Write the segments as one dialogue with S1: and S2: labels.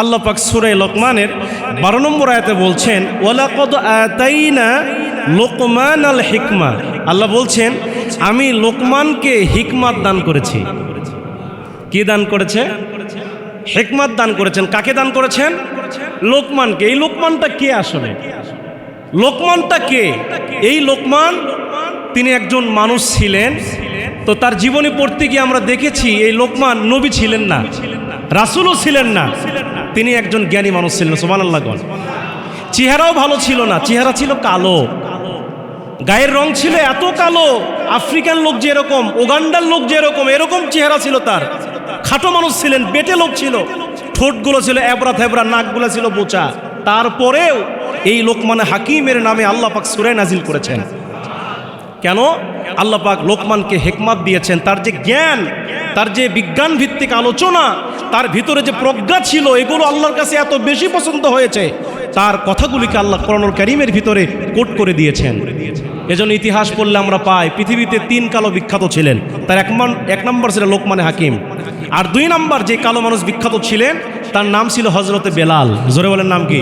S1: আল্লাহ পাক সুরাই লোকমানের বারো নম্বর আয়াতে বলছেন ওলাকদ আতাইনা লোকমান আল হিকমা। আল্লাহ বলছেন, আমি লোকমানকে হিকমাত দান করেছি। কি দান করেছে? হেকমাত দান করেছেন। কাকে দান করেছেন? লোকমানকে। এই লোকমানটা কে আসলে? লোকমানটা কে? এই লোকমান তিনি একজন মানুষ ছিলেন। তো তার জীবনী পড়তে গিয়ে আমরা দেখেছি, এই লোকমান নবী ছিলেন না, রাসুলও ছিলেন না। তিনি একজন জ্ঞানী মানুষ ছিলেন সোমান আল্লাহ চেহারাও ভালো ছিল না, চেহারা ছিল কালো। গায়ের রং ছিল এত কালো, আফ্রিকান লোক যেরকম ওগান্ডার লোক যেরকম, এরকম চেহারা ছিল তার। খাটো মানুষ ছিলেন, বেটে লোক ছিল। ঠোঁটগুলো ছিল এবড়া থেবড়া নাকগুলো ছিল বোচা। তারপরেও এই লোকমানে হাকিমের নামে আল্লাহ পাক সুরে নাজিল করেছেন। কেন? আল্লাহ পাক লোকমানকে হেকমাত দিয়েছেন। তার যে জ্ঞান, তার যে বিজ্ঞান ভিত্তিক আলোচনা, তার ভিতরে যে প্রজ্ঞা ছিল, এগুলো আল্লাহর কাছে এত বেশি পছন্দ হয়েছে, তার কথাগুলিকে আল্লাহ করণুল করিমের ভিতরে কোট করে দিয়েছেন। এজন্য ইতিহাস পড়লে আমরা পাই, পৃথিবীতে তিন কালো বিখ্যাত ছিলেন। তার এক এক নম্বর ছিল লোকমানে হাকিম। আর দুই নম্বর যে কালো মানুষ বিখ্যাত ছিলেন, তার নাম ছিল হজরতে বেলাল। জোরে বলেন নাম কি?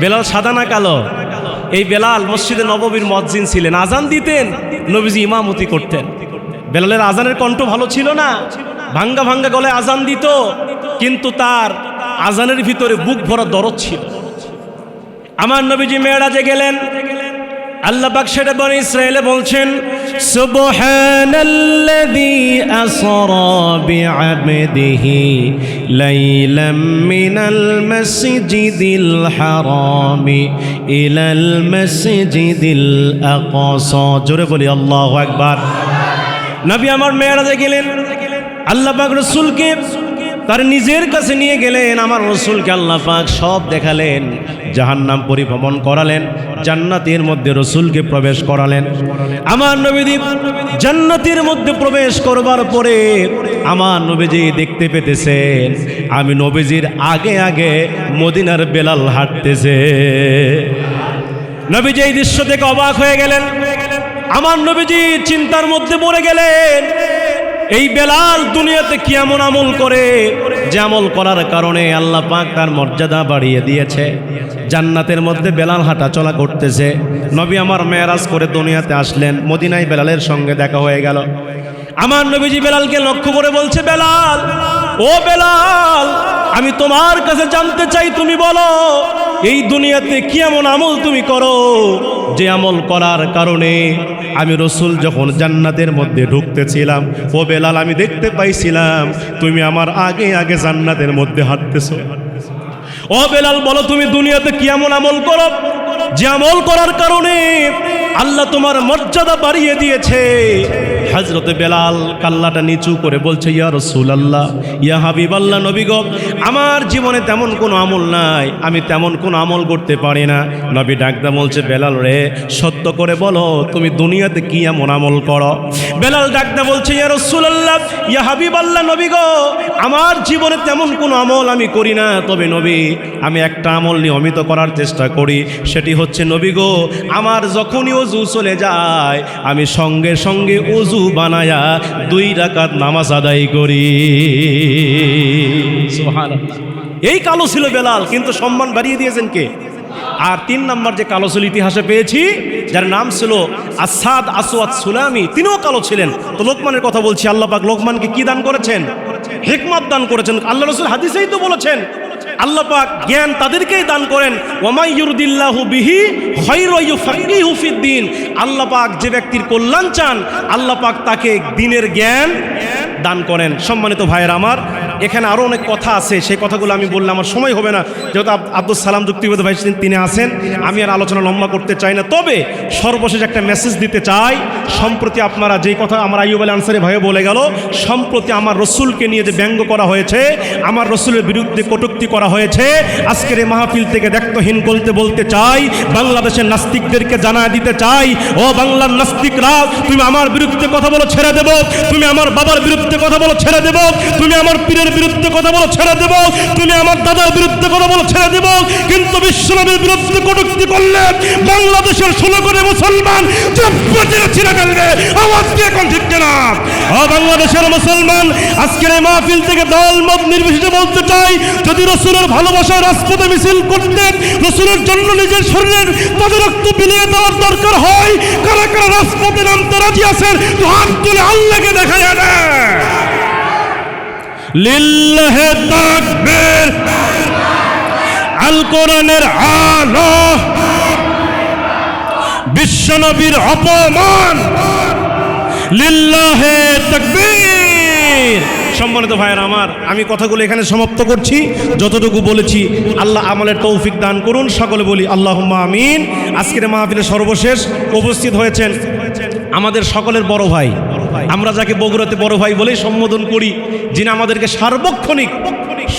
S1: বেলাল সাদা না কালো? এই বেলাল মসজিদে নববীর মজ্জিন ছিলেন। আজান দিতেন, নবীজি ইমামতি করতেন। বেলালের আজানের কণ্ঠ ভালো ছিল না? ভাঙ্গা ভাঙ্গা গলে আজান দিত, কিন্তু তার আজানের ভিতরে বুক ভরা দরদ ছিল। আমার নবীজি মেয়েরাজে গেলেন আল্লাহ পাক সেটা বনে ইসরায়েলে বলছেন, সুবহানাল্লাযী আসরা বিআবদিহি লাইলাম মিনাল মাসজিদিল হারামি ইলাল মাসজিদিল আকসা। জোরে বলি, আল্লাহু আকবার। নবী আমার মেয়েরাজে গেলেন আল্লাহ পাক রসুলকে তার নিজের কাছে নিয়ে গেলেন, আমার রসুলকে আল্লাহ পাক সব দেখালেন, জাহান্নাম পরিভ্রমণ করালেন, জান্নাতের মধ্যে রসুলকে প্রবেশ করালেন। আমার নবীদ্বীপ জান্নাতের মধ্যে প্রবেশ করবার পরে আমার নবীজি দেখতে পেতেছেন, আমি নবীজির আগে আগে মদিনার বেলাল হাঁটতেছে। নবীজি এই দৃশ্য থেকে অবাক হয়ে গেলেন, আমার নবীজি চিন্তার মধ্যে পড়ে গেলেন এই বেলাল দুনিয়াতে কি এমন আমল করে যে আমল করার কারণে আল্লাহ পাক তার মর্যাদা বাড়িয়ে দিয়েছে? জান্নাতের মধ্যে বেলাল হাঁটা চলা করতেছে। নবী আমার মেয়ারাজ করে দুনিয়াতে আসলেন। মদিনায় বেলালের সঙ্গে দেখা হয়ে গেল। আমার নবীজি বেলালকে লক্ষ্য করে বলছে, বেলাল, ও বেলাল, আমি তোমার কাছে জানতে চাই, তুমি বলো, এই দুনিয়াতে কি এমন আমল তুমি করো যে আমল করার কারণে আমি রসুল যখন জান্নাতের মধ্যে ঢুকতেছিলাম, ও বেলাল আমি দেখতে পাইছিলাম, তুমি আমার আগে আগে জান্নাতের মধ্যে হাঁটতেছো। ও বেলাল, বলো তুমি দুনিয়াতে কি এমন আমল করো, যে আমল করার কারণে আল্লাহ তোমার মর্যাদা বাড়িয়ে দিয়েছে। হজরতে বেলাল কাল্লাটা নিচু করে বলছে, ইয়া রসুল আল্লাহ ইয়া হাবিব আল্লাহ নবী গো, আমার জীবনে তেমন কোনো আমল নাই, আমি তেমন কোনো আমল করতে পারি না। নবী ডাকদা বলছে, বেলাল রে, সত্য করে বলো, তুমি দুনিয়াতে কি এমন আমল করো? বেলাল ডাকদা বলছে, ইয়া রসুল আল্লাহ ইয়া হাবিব আল্লাহ নবী গো, আমার জীবনে তেমন কোনো আমল আমি করি না। তবে নবী, আমি একটা আমল নিয়মিত করার চেষ্টা করি, সেটি হচ্ছে, নবী গো, আমার যখনই অজু চলে যায়, আমি সঙ্গে সঙ্গে অজু বানায়া দুই রাকাত নামাজ আদায় করি। এই কালো ছিল বেলাল, কিন্তু সম্মান বাড়িয়ে দিয়েছেন কে? আর তিন নম্বর যে কালো ছিল ইতিহাসে পেয়েছি, যার নাম ছিল আসাদ আসওয়াদ সুলামি। তিনিও কালো ছিলেন। তো লোকমানের কথা বলছি, আল্লাহ পাক লোকমানকে কি দান করেছেন? হিকমত দান করেছেন। আল্লাহ রসুল হাদিসেই তো বলেছেন আল্লাহ পাক জ্ঞান তাদেরকেই দান করেন। ওমাই ইউরদিল্লাহু বিহি খৈরয়ু ফাকিহু ফিদ্দিন আল্লাহ যে ব্যক্তির কল্যাণ চান আল্লাপাক তাকে দিনের জ্ঞান দান করেন। সম্মানিত ভাইয়ের আমার এখানে আরও অনেক কথা আছে, সেই কথাগুলো আমি বললে আমার সময় হবে না। যেহেতু আব- আব্দুল সালাম যুক্তিবোধ ভাই তিনি আছেন, আমি আর আলোচনা লম্বা করতে চাই না। তবে সর্বশেষ একটা মেসেজ দিতে চাই, সম্প্রতি আপনারা যেই কথা আমার আইব আলী আনসারি ভাইও বলে গেল, সম্প্রতি আমার রসুলকে নিয়ে যে ব্যঙ্গ করা হয়েছে, আমার রসুলের বিরুদ্ধে কটুক্তি করা হয়েছে, আজকের এই মাহফিল থেকে দেখতহীন বলতে বলতে চাই, বাংলাদেশের নাস্তিকদেরকে জানা দিতে চাই, ও বাংলার নাস্তিকরা, তুমি আমার বিরুদ্ধে কথা বলো, ছেড়ে দেব। তুমি আমার বাবার বিরুদ্ধে কথা বলো, ছেড়ে দেব। তুমি আমার পীরের বিরুদ্ধে কথা বলো, ছেড়ে দেব। তুমি আমার দাদার বিরুদ্ধে কথা বলো, ছেড়ে দেব। কিন্তু বিশ্বনবীর বিরুদ্ধে কটুক্তি করলে বাংলাদেশের ষোলো কোটি মুসলমান ছিঁড়ে ফেলবে। আওয়াজ দিয়ে এখন ঠিক না বাংলাদেশের মুসলমান, আজকের এই মাহফিল থেকে দল মত নির্বিশেষে বলতে চাই, যদি রসুলের ভালোবাসায় রাজপথে মিছিল করতে রসুলের জন্য নিজের শরীরের তাদের রক্ত বিলিয়ে দেওয়ার দরকার হয়, কারা কারা রাজপথে নামতে রাজি আছেন, তো হাত তুলে আল্লাহকে দেখা যাবে বিশ্বনবীর অপমান। লিল্লাহে তাকবীর। সম্মানিত ভাইয়ের আমার, আমি কথাগুলো এখানে সমাপ্ত করছি। যতটুকু বলেছি, আল্লাহ আমলের তৌফিক দান করুন। সকলে বলি আল্লাহ আমিন। আজকের মাহফিলে সর্বশেষ উপস্থিত হয়েছেন আমাদের সকলের বড় ভাই। আমরা যাকে বগুড়াতে বড় ভাই বলেই সম্বোধন করি। যিনি আমাদেরকে সার্বক্ষণিক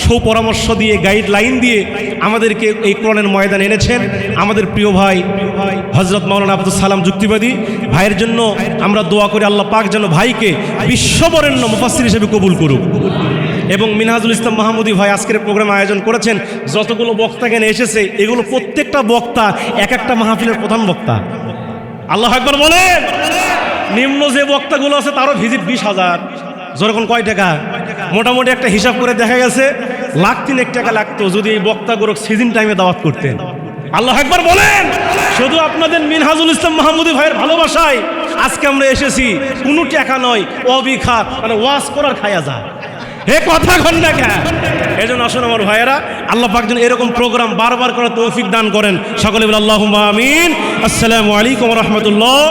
S1: সুপরামর্শ দিয়ে গাইডলাইন দিয়ে আমাদেরকে এই কোরআনের ময়দান এনেছেন। আমাদের প্রিয় ভাই হজরত মাওলানা আব্দুল সালাম যুক্তিবাদী। ভাইয়ের জন্য আমরা দোয়া করি, আল্লাহ পাক যেন ভাইকে বিশ্ববরেণ্য মুফাসির হিসেবে কবুল করুক। এবং মিনহাজুল ইসলাম মাহমুদী ভাই আজকের প্রোগ্রাম আয়োজন করেছেন। যতগুলো বক্তা এখানে এসেছে, এগুলো প্রত্যেকটা বক্তা এক একটা মাহফিলের প্রধান বক্তা। আল্লাহ একবার বলেন, নিম্ন যে বক্তাগুলো আছে তারও ভিজিট বিশ হাজার। যেরকম কয় টাকা? মোটামুটি একটা হিসাব করে দেখা গেছে, লাখ তিনেক টাকা লাগতো যদি এই বক্তা বক্তাগুলো সিজন টাইমে দাওয়াত করতেন। আল্লাহ একবার বলেন, শুধু আপনাদের মিনহাজুল ইসলাম মাহমুদি ভাইয়ের ভালোবাসায় আজকে আমরা এসেছি। কোনো টাকা নয় অবিখা মানে ওয়াশ করার খায়া যায় হে কথা ঘন না এই জন্য আসুন আমার ভাইয়েরা, আল্লাহ পাক যেন এরকম প্রোগ্রাম বারবার করার তৌফিক দান করেন। সকলে বলে আল্লাহ আমিন। আসসালামু আলাইকুম রহমতুল্লাহ।